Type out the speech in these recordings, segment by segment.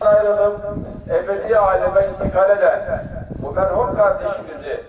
ayrılıp ebedi aleme intikal eden bu merhum kardeşimizi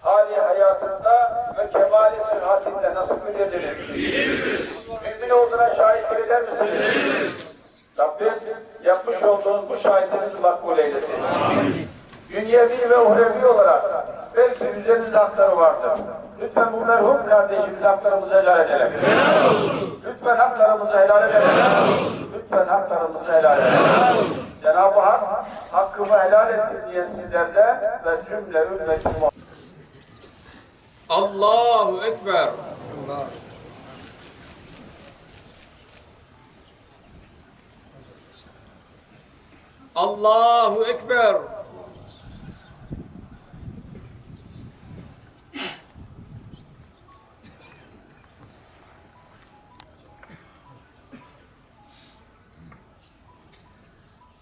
hali hayatında ve kemali sıhhatinde nasıl bilirdiniz? Mümin olduğuna şahit eder misiniz? Rabbim yapmış olduğunuz bu şahitliğinizi makbul eylesin. Dünyevi ve uhrevi olarak belki üzerinizde hakları vardır. Lütfen bu merhum kardeşimiz haklarımızı helal edelim. Lütfen haklarımızı helal edelim. Lütfen haklarımızı helal edelim. Cenab-ı Hak hakkımı helal etti diye sizlerle ve cümle ümmetim Allahu Ekber. Allahu Ekber.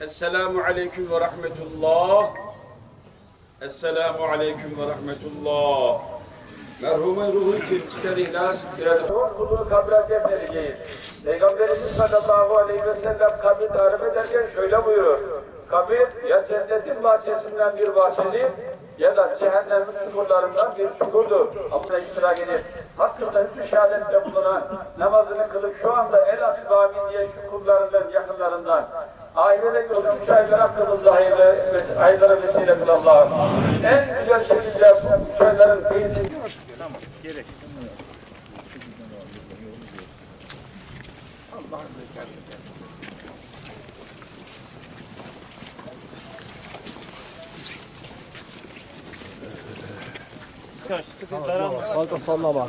Esselamu Aleyküm ve Rahmetullah. Esselamu Aleyküm ve Rahmetullah. Merhumun ruhu için içer ihlas bir Kulunu kabre defnedeceğiz. Peygamberimiz sallallahu aleyhi ve sellem kabri tarif ederken şöyle buyurur. Kabir ya cennetin bahçesinden bir bahçedir ya da cehennemin çukurlarından bir çukurdur. Ama iştirak edin. Hakkında üstü şehadette bulunan namazını kılıp şu anda el açık amin diye şu kullarından, yakınlarından ahirete göre üç aylar hakkımızda hayırlı aylara vesile kıl Allah'ım. En güzel şekilde bu üç ayların feyzi Alta sallama.